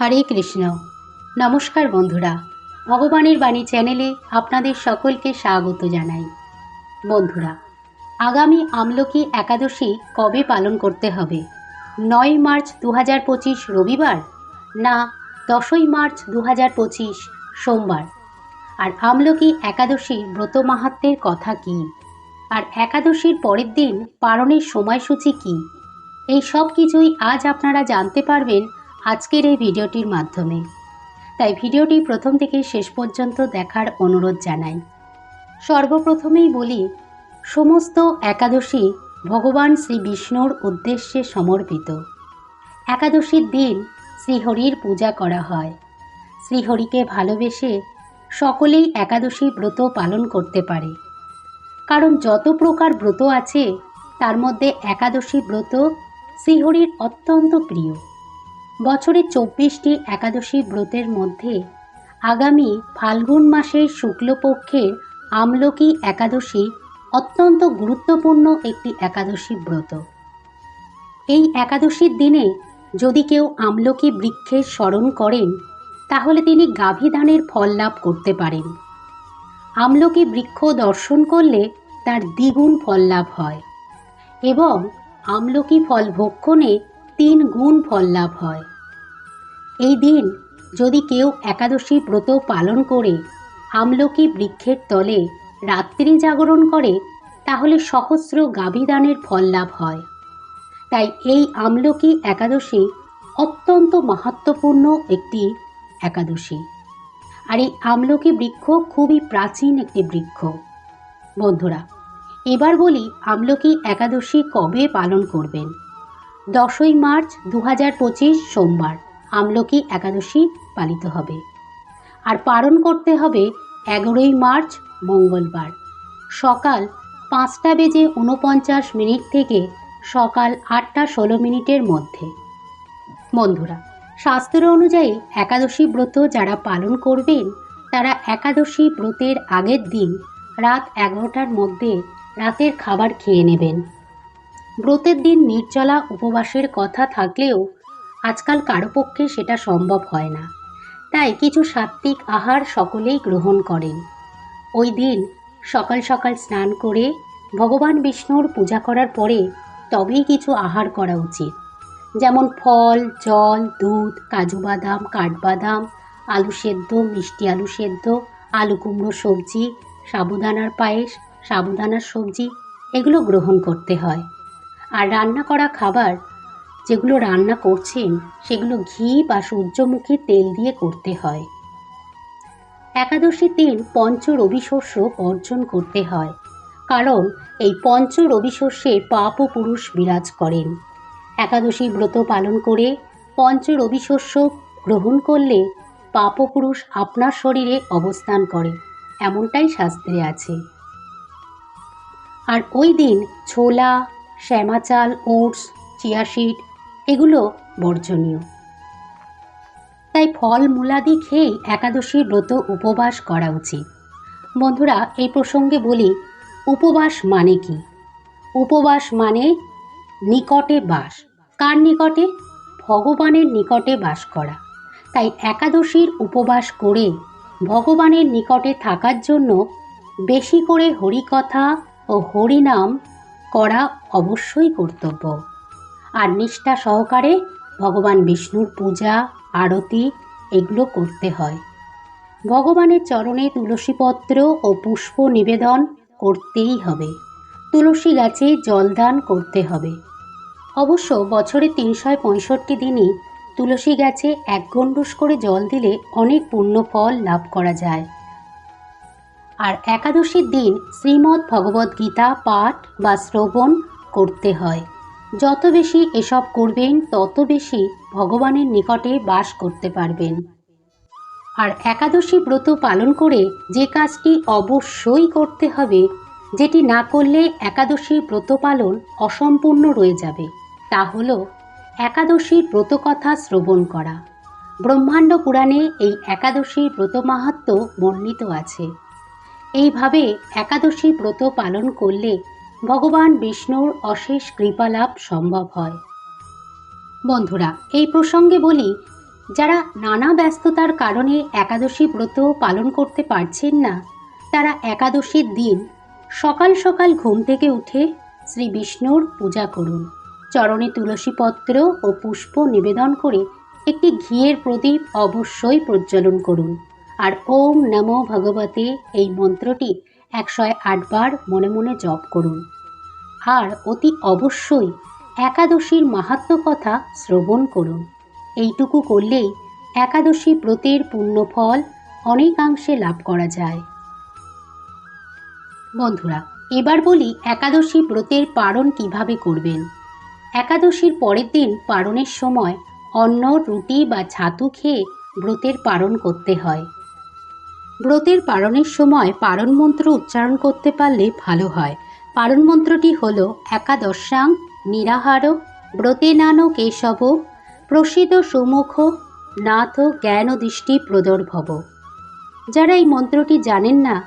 হরে কৃষ্ণ। নমস্কার বন্ধুরা, ভগবানের বাণী চ্যানেলে আপনাদের সকলকে স্বাগত জানাই। বন্ধুরা, আগামী আমলকি একাদশী কবে পালন করতে হবে? নয় মার্চ দু হাজার পঁচিশ রবিবার না দশই মার্চ দু হাজার পঁচিশ সোমবার? আর আমলকি একাদশী ব্রত মাহাত্মের কথা কী? আর একাদশীর পরের দিন পালনের সময়সূচি কী? এই সব কিছুই আজ আপনারা জানতে পারবেন আজকের এই ভিডিওটির মাধ্যমে। তাই ভিডিওটি প্রথম থেকে শেষ পর্যন্ত দেখার অনুরোধ জানাই। সর্বপ্রথমেই বলি, সমস্ত একাদশী ভগবান শ্রী বিষ্ণুর উদ্দেশ্যে সমর্পিত। একাদশীর দিন শ্রীহরির পূজা করা হয়। শ্রীহরিকে ভালোবেসে সকলেই একাদশী ব্রত পালন করতে পারে। কারণ যত প্রকার ব্রত আছে, তার মধ্যে একাদশী ব্রত শ্রীহরির অত্যন্ত প্রিয়। বছরে চব্বিশটি একাদশী ব্রতের মধ্যে আগামী ফাল্গুন মাসের শুক্লপক্ষের আমলকি একাদশী অত্যন্ত গুরুত্বপূর্ণ একটি একাদশী ব্রত। এই একাদশীর দিনে যদি কেউ আমলকি বৃক্ষের স্মরণ করেন, তাহলে তিনি গাভীদানের ফল লাভ করতে পারেন। আমলকি বৃক্ষ দর্শন করলে তার দ্বিগুণ ফল লাভ হয় এবং আমলকি ফল ভক্ষণে তিন গুণ ফল লাভ হয়। এই দিন যদি কেউ একাদশী ব্রত পালন করে, আমলকি বৃক্ষের তলে রাত্রি জাগরণ করে, তাহলে সহস্র গাভীদানের ফল লাভ হয়। তাই এই আমলকি একাদশী অত্যন্ত মাহাত্মপূর্ণ একটি একাদশী। আর এই আমলকি বৃক্ষ খুবই প্রাচীন একটি বৃক্ষ। বন্ধুরা, এবার বলি আমলকি একাদশী কবে পালন করবেন? দশই মার্চ দু হাজার পঁচিশ সোমবার। আমলকি একাদশী পালিত হবে। আর পালন করতে হবে এগারোই মার্চ মঙ্গলবার। সকাল পাঁচটা বেজে উনপঞ্চাশ মিনিট থেকে সকাল আটটা ষোলো মিনিটের মধ্যে। বন্ধুরা, শাস্ত্র অনুযায়ী একাদশী ব্রত যারা পালন করবেন, তারা একাদশী ব্রতের আগের দিন রাত এগারোটার মধ্যে রাতের খাবার খেয়ে নেবেন। ব্রতের দিন নির্জলা উপবাসের কথা থাকলেও আজকাল কারও পক্ষে সেটা সম্ভব হয় না। তাই কিছু সাত্ত্বিক আহার সকলেই গ্রহণ করেন। ওই দিন সকাল সকাল স্নান করে ভগবান বিষ্ণুর পূজা করার পরে তবেই কিছু আহার করা উচিত। যেমন ফল, জল, দুধ, কাজু বাদাম, কাঠবাদাম, আলু সেদ্ধ, মিষ্টি আলু সেদ্ধ, আলু কুমড়ো সবজি, সাবুদানার পায়েস, সাবুদানার সবজি, এগুলো গ্রহণ করতে হয়। আর রান্না করা খাবার যেগুলো রান্না করছেন, সেগুলো ঘি বা সূর্যমুখী তেল দিয়ে করতে হয়। একাদশী দিন পঞ্চ রবি শস্য বর্জন করতে হয়, কারণ এই পঞ্চ রবি শস্যে পাপ ও পুরুষ বিরাজ করেন। একাদশী ব্রত পালন করে পঞ্চ রবি শস্য গ্রহণ করলে পাপ পুরুষ আপনার শরীরে অবস্থান করে, এমনটাই শাস্ত্রে আছে। আর ওই দিন ছোলা শ্যামা চাল, ওটস চিয়াশিড এগুলো বর্জনীয়। তাই ফল মূলাদি খেয়েই একাদশীর ব্রত উপবাস করা উচিত। বন্ধুরা, এই প্রসঙ্গে বলি, উপবাস মানে কি? উপবাস মানে নিকটে বাস। কার নিকটে? ভগবানের নিকটে বাস করা। তাই একাদশীর উপবাস করে ভগবানের নিকটে থাকার জন্য বেশি করে হরিকথা ও হরিনাম করা অবশ্যই কর্তব্য। আর নিষ্ঠা সহকারে ভগবান বিষ্ণুর পূজা, আরতি এগুলো করতে হয়। ভগবানের চরণে তুলসীপত্র ও পুষ্প নিবেদন করতেই হবে। তুলসী গাছে জলদান করতে হবে। অবশ্য বছরে তিনশো পঁয়ষট্টি দিনই তুলসী গাছে এক গণ্ডুস করে জল দিলে অনেক পুণ্য ফল লাভ করা যায়। আর একাদশীর দিন শ্রীমদ্ ভগবদ্গীতা পাঠ বা শ্রবণ করতে হয়। যত বেশি এসব করবেন, তত বেশি ভগবানের নিকটে বাস করতে পারবেন। আর একাদশী ব্রত পালন করে যে কাজটি অবশ্যই করতে হবে, যেটি না করলে একাদশী ব্রত পালন অসম্পূর্ণ রয়ে যাবে, তা হল একাদশীর ব্রতকথা শ্রবণ করা। ব্রহ্মাণ্ড পুরাণে এই একাদশীর ব্রত মাহাত্ম বর্ণিত আছে। এইভাবে একাদশী ব্রত পালন করলে ভগবান বিষ্ণুর অশেষ কৃপালাভ সম্ভব হয়। বন্ধুরা, এই প্রসঙ্গে বলি, যারা নানা ব্যস্ততার কারণে একাদশী ব্রত পালন করতে পারছেন না, তারা একাদশীর দিন সকাল সকাল ঘুম থেকে উঠে শ্রী বিষ্ণুর পূজা করুন। চরণে তুলসীপত্র ও পুষ্প নিবেদন করে একটি ঘিয়ের প্রদীপ অবশ্যই প্রজ্বলন করুন। আর ওম নমো ভগবতে এই মন্ত্রটি একশো আটবার মনে মনে জপ করুন। আর অতি অবশ্যই একাদশীর মাহাত্ম কথা শ্রবণ করুন। এইটুকু করলেই একাদশী ব্রতের পুণ্যফল অনেকাংশে লাভ করা যায়। বন্ধুরা, এবার বলি একাদশী ব্রতের পারণ কীভাবে করবেন। একাদশীর পরের দিন পারণের সময় অন্ন, রুটি বা ছাতু খেয়ে ব্রতের পারণ করতে হয়। ব্রতের পারণের সময় পারণ মন্ত্র উচ্চারণ করতে পারলে ভালো হয়। পারণ মন্ত্রটি হল একাদশাং নিরাহার ব্রতে নানো কেশব প্রসিদ্ধ সুমুখ নাথ জ্ঞান দৃষ্টি প্রদর্ভব। যারা এই মন্ত্রটি জানেন না,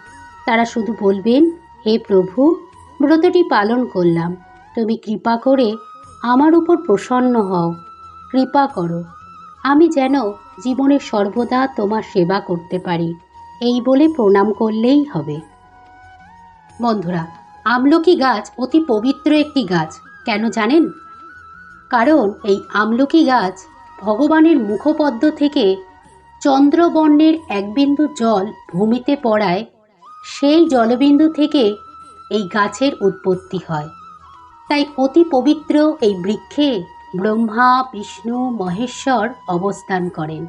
তারা শুধু বলবেন, হে প্রভু, ব্রতটি পালন করলাম। তুমি কৃপা করে আমার উপর প্রসন্ন হও। কৃপা করো। আমি যেন জীবনে সর্বদা তোমার সেবা করতে পারি। এই বলে প্রণাম করলেই হবে। বন্ধুরা, আমলকি গাছ অতি পবিত্র একটি গাছ, কেন জানেন? কারণ এই আমলকি গাছ ভগবানের মুখপদ্ম থেকে চন্দ্রবর্ণের এক বিন্দু জল ভূমিতে পড়ায়, সেই জলবিন্দু থেকে এই গাছের উৎপত্তি হয়। তাই অতি পবিত্র এই বৃক্ষে ব্রহ্মা, বিষ্ণু, মহেশ্বর অবস্থান করেন।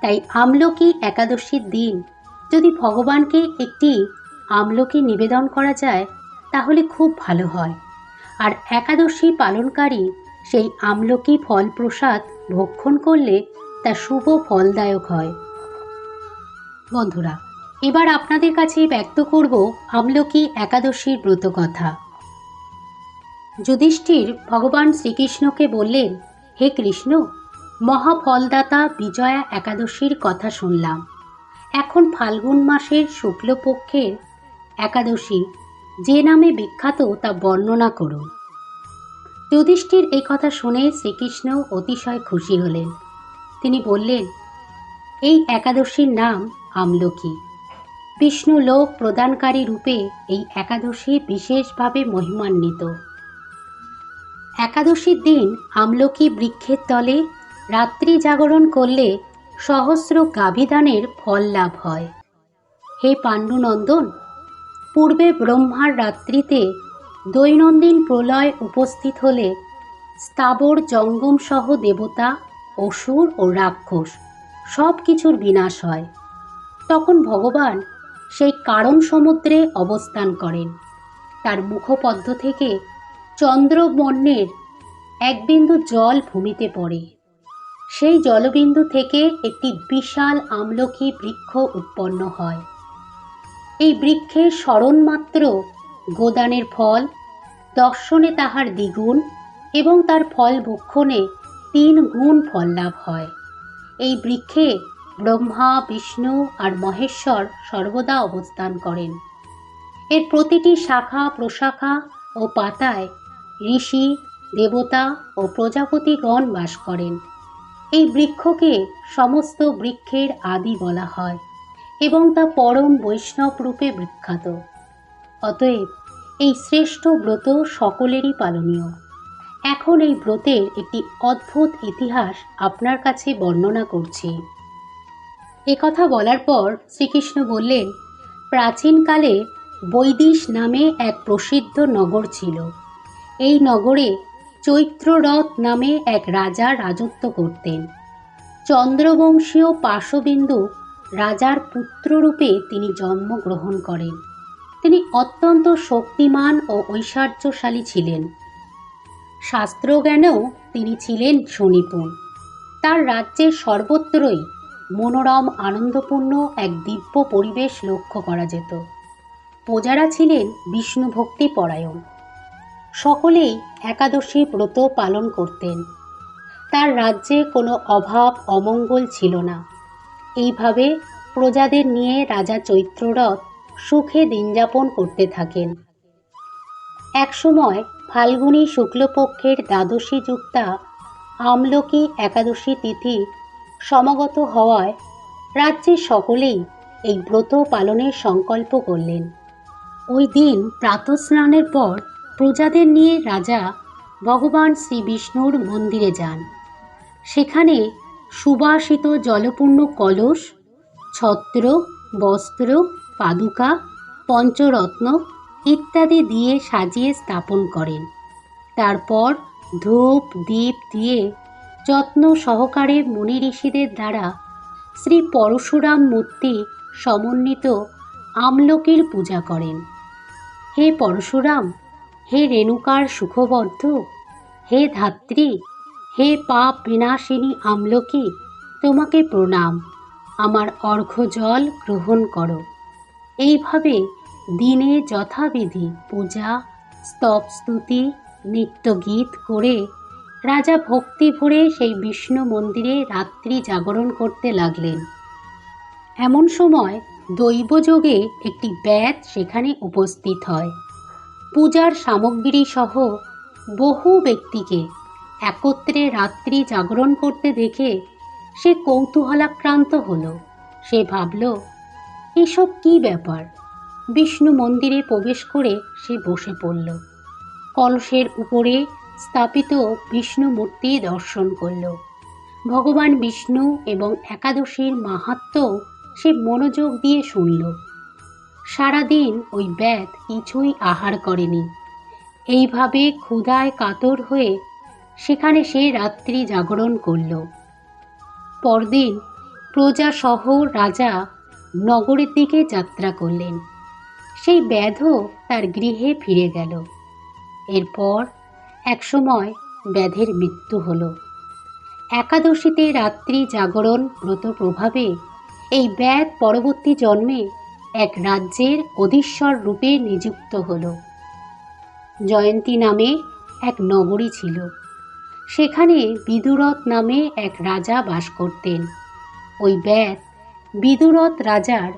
তাই আমলকি একাদশীর দিন যদি ভগবানকে একটি আমলকি নিবেদন করা যায়, তাহলে খুব ভালো হয়। আর একাদশী পালনকারী সেই আমলকি ফল প্রসাদ ভক্ষণ করলে তা শুভ ফলদায়ক হয়। বন্ধুরা, এবার আপনাদের কাছে ব্যক্ত করব আমলকি একাদশীর ব্রত কথা। যুধিষ্ঠির ভগবান শ্রীকৃষ্ণকে বললেন, হে কৃষ্ণ, মহাফলদাতা বিজয়া একাদশীর কথা শুনলাম। এখন ফাল্গুন মাসের শুক্লপক্ষের একাদশী। যে নামে বিখ্যাত তা বর্ণনা করুন। যুধিষ্ঠির এই কথা শুনে শ্রীকৃষ্ণ অতিশয় খুশি হলেন। তিনি বললেন, এই একাদশীর নাম আমলকি। বিষ্ণু লোক প্রদানকারী রূপে এই একাদশী বিশেষভাবে মহিমান্বিত। একাদশীর দিন আমলকি বৃক্ষের তলে রাত্রি জাগরণ করলে সহস্র গাভিদানের ফল লাভ হয়। হে পাণ্ডুনন্দন, পূর্বে ব্রহ্মার রাত্রিতে দৈনন্দিন প্রলয় উপস্থিত হলে স্থাবর জঙ্গম সহ দেবতা, অসুর ও রাক্ষস সব কিছুর বিনাশ হয়। তখন ভগবান সেই কারণ সমুদ্রে অবস্থান করেন। তার মুখপদ্ম থেকে চন্দ্রবর্ণের এক বিন্দু জল ভূমিতে পড়ে। সেই জলবিন্দু থেকে একটি বিশাল আমলকি বৃক্ষ উৎপন্ন হয়। এই বৃক্ষের স্মরণমাত্র গোদানের ফল, দর্শনে তাহার দ্বিগুণ এবং তার ফল ভক্ষণে তিন গুণ ফল লাভ হয়। এই বৃক্ষে ব্রহ্মা, বিষ্ণু আর মহেশ্বর সর্বদা অবস্থান করেন। এর প্রতিটি শাখা, প্রশাখা ও পাতায় ঋষি, দেবতা ও প্রজাপতিগণ বাস করেন। এই বৃক্ষকে সমস্ত বৃক্ষের আদি বলা হয় এবং তা পরম বৈষ্ণব রূপে বিখ্যাত। অতএব এই শ্রেষ্ঠ ব্রত সকলেরই পালনীয়। এখন এই ব্রতের একটি অদ্ভুত ইতিহাস আপনার কাছে বর্ণনা করছি। কথা বলার পর শ্রীকৃষ্ণ বললেন প্রাচীনকালে বৈদিশ নামে এক প্রসিদ্ধ নগর ছিল। এই নগরে চৈত্ররথ নামে এক রাজা রাজত্ব করতেন। চন্দ্রবংশীয় পার্শ্ববিন্দু রাজার পুত্ররূপে তিনি জন্মগ্রহণ করেন। তিনি অত্যন্ত শক্তিমান ও ঐশ্বর্যশালী ছিলেন। শাস্ত্রজ্ঞানেও তিনি ছিলেন সুনিপুণ তার রাজ্যের সর্বত্রই মনোরম, আনন্দপূর্ণ এক দিব্য পরিবেশ লক্ষ্য করা যেত। প্রজারা ছিলেন বিষ্ণু ভক্তি পরায়ণ। সকলেই একাদশী ব্রত পালন করতেন। তার রাজ্যে কোনো অভাব, অমঙ্গল ছিল না। এইভাবে প্রজাদের নিয়ে রাজা চৈত্ররথ সুখে দিনযাপন করতে থাকেন। একসময় ফাল্গুনী শুক্লপক্ষের দ্বাদশী যুক্তা আমলকি একাদশী তিথি সমাগত হওয়ায় রাজ্যের সকলেই এই ব্রত পালনের সংকল্প করলেন। ওই দিন প্রাতঃস্নানের পর প্রজাদের নিয়ে রাজা ভগবান শ্রী বিষ্ণুর মন্দিরে যান। সেখানে সুবাসিত জলপূর্ণ কলস, ছত্র, বস্ত্র, পাদুকা, পঞ্চরত্ন ইত্যাদি দিয়ে সাজিয়ে স্থাপন করেন। তারপর ধূপ, দীপ দিয়ে যত্ন সহকারে মুনি ঋষিদের দ্বারা শ্রী পরশুরাম মূর্তি সমন্বিত আমলকির পূজা করেন। হে পরশুরাম হে রেণুকার সুখবর্ধ, হে ধাত্রী, হে পাপ বিনাশিনী আমলকি, তোমাকে প্রণাম। আমার অর্ঘ্য জল গ্রহণ করো। এইভাবে দিনে যথাবিধি পূজা, স্তব স্তুতি নিত্যগীত করে রাজা ভক্তি ভরে সেই বিষ্ণু মন্দিরে রাত্রি জাগরণ করতে লাগলেন। এমন সময় দৈবযোগে একটি ব্যাত সেখানে উপস্থিত হয়। পূজার সামগ্রী সহ বহু ব্যক্তিকে একত্রে রাত্রি জাগরণ করতে দেখে সে কৌতূহলাক্রান্ত হলো। সে ভাবল, এসব কি ব্যাপার? বিষ্ণু মন্দিরে প্রবেশ করে সে বসে পড়ল। কলসের উপরে স্থাপিত বিষ্ণু মূর্তি দর্শন করল। ভগবান বিষ্ণু এবং একাদশীর মাহাত্ম্যও সে মনোযোগ দিয়ে শুনল। সারাদিন ওই ব্যাত কিছুই আহার করেনি। এইভাবে ক্ষুধায় কাতর হয়ে সেখানে সে রাত্রি জাগরণ করল। পরদিন প্রজা প্রজাসহ রাজা নগরের দিকে যাত্রা করলেন। সেই ব্যাধও তার গৃহে ফিরে গেল। এরপর একসময় ব্যাধের মৃত্যু হল। একাদশীতে রাত্রি জাগরণ ব্রত প্রভাবে এই ব্যাধ পরবর্তী জন্মে এক রাজ্যের অধীশ্বর রূপে নিযুক্ত হল। জয়ন্তী নামে এক নগরী ছিল। সেখানে বিদুরথ নামে এক রাজা বাস করতেন। ওই ব্যাধ বিদুরথ রাজার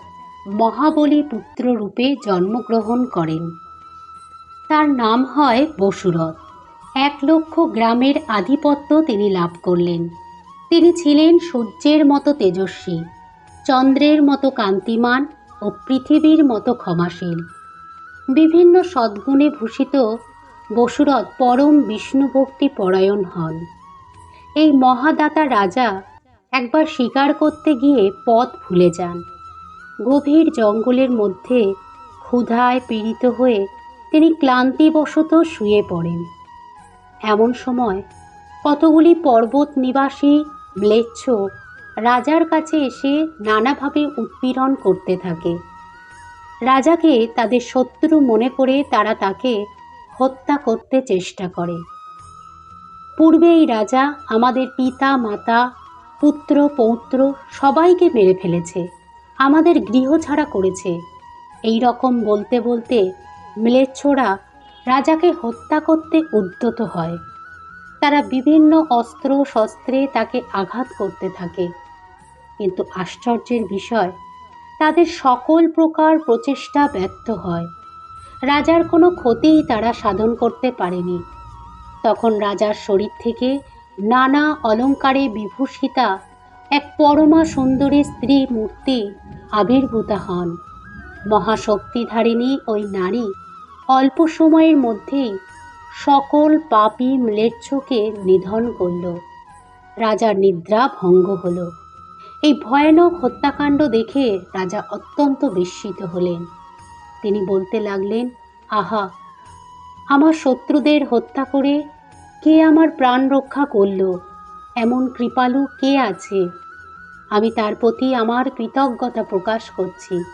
মহাবলী পুত্র রূপে জন্মগ্রহণ করেন। তার নাম হয় বসুরথ। এক লক্ষ গ্রামের আধিপত্য তিনি লাভ করলেন। তিনি ছিলেন সূর্যের মতো তেজস্বী, চন্দ্রের মতো কান্তিমান ও পৃথিবীর মতো ক্ষমাশীল। বিভিন্ন সদ্গুণে ভূষিত বসুরথ পরম বিষ্ণুভক্তি পরায়ণ হন। এই মহাদাতা রাজা একবার শিকার করতে গিয়ে পথ ভুলে যান। গভীর জঙ্গলের মধ্যে ক্ষুধায় পীড়িত হয়ে তিনি ক্লান্তিবশত শুয়ে পড়েন। এমন সময় কতগুলি পর্বত নিবাসী, ম্লেচ্ছ রাজার কাছে এসে নানাভাবে উৎপীড়ন করতে থাকে। রাজাকে তাদের শত্রু মনে করে তারা তাকে হত্যা করতে চেষ্টা করে। পূর্বে এই রাজা আমাদের পিতা, মাতা, পুত্র, পৌত্র সবাইকে মেরে ফেলেছে, আমাদের গৃহ ছাড়া করেছে। এই রকম বলতে বলতে ম্লেচ্ছরা রাজাকে হত্যা করতে উদ্যত হয়। তারা বিভিন্ন অস্ত্র শস্ত্রে তাকে আঘাত করতে থাকে। কিন্তু আশ্চর্যের বিষয়, তাদের সকল প্রকার প্রচেষ্টা ব্যর্থ হয়। রাজার কোনো ক্ষতিই তারা সাধন করতে পারেনি। তখন রাজার শরীর থেকে নানা অলঙ্কারে বিভূষিতা এক পরমা সুন্দরী স্ত্রী মূর্তি আবির্ভূতা হন। মহাশক্তিধারিণী ওই নারী অল্প সময়ের মধ্যেই সকল পাপি ম্লেচ্ছকে নিধন করল। রাজার নিদ্রা ভঙ্গ হল। এই ভয়ানক হত্যাকাণ্ড দেখে রাজা অত্যন্ত বিস্মিত হলেন। তিনি বলতে লাগলেন, আহা, আমার শত্রুদের হত্যা করে কে আমার প্রাণ রক্ষা করল? এমন কৃপালু কে আছে? আমি তার প্রতি আমার কৃতজ্ঞতা প্রকাশ করছি।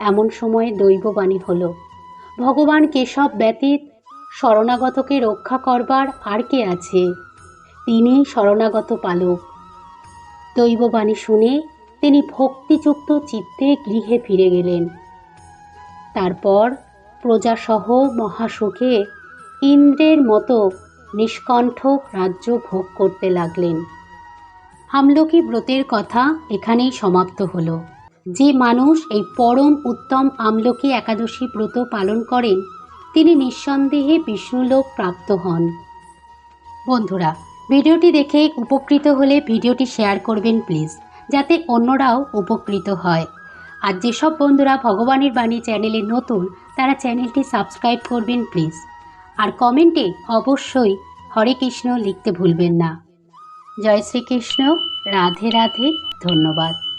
এমন সময়ে দৈববাণী হলো, ভগবান কেশব ব্যতীত শরণাগতকে রক্ষা করবার আর কে আছে? তিনি শরণাগত পালক। দৈববাণী শুনে তিনি ভক্তিযুক্ত চিত্তে গৃহে ফিরে গেলেন। তারপর প্রজাসহ মহাসুখে ইন্দ্রের মতো নিষ্কণ্ঠ রাজ্য ভোগ করতে লাগলেন। আমলকি ব্রতের কথা এখানেই সমাপ্ত হলো। যে মানুষ এই পরম উত্তম আমলকি একাদশী ব্রত পালন করেন তিনি নিঃসন্দেহে বিষ্ণুলোক প্রাপ্ত হন। বন্ধুরা, ভিডিওটি দেখে উপকৃত হলে ভিডিওটি শেয়ার করবেন প্লিজ, যাতে অন্যরাও উপকৃত হয়। আর যেসব বন্ধুরা ভগবানের বাণী চ্যানেলে নতুন, তারা চ্যানেলটি সাবস্ক্রাইব করবেন প্লিজ। আর কমেন্টে অবশ্যই হরে কৃষ্ণ লিখতে ভুলবেন না। জয় শ্রীকৃষ্ণ, রাধে রাধে, ধন্যবাদ।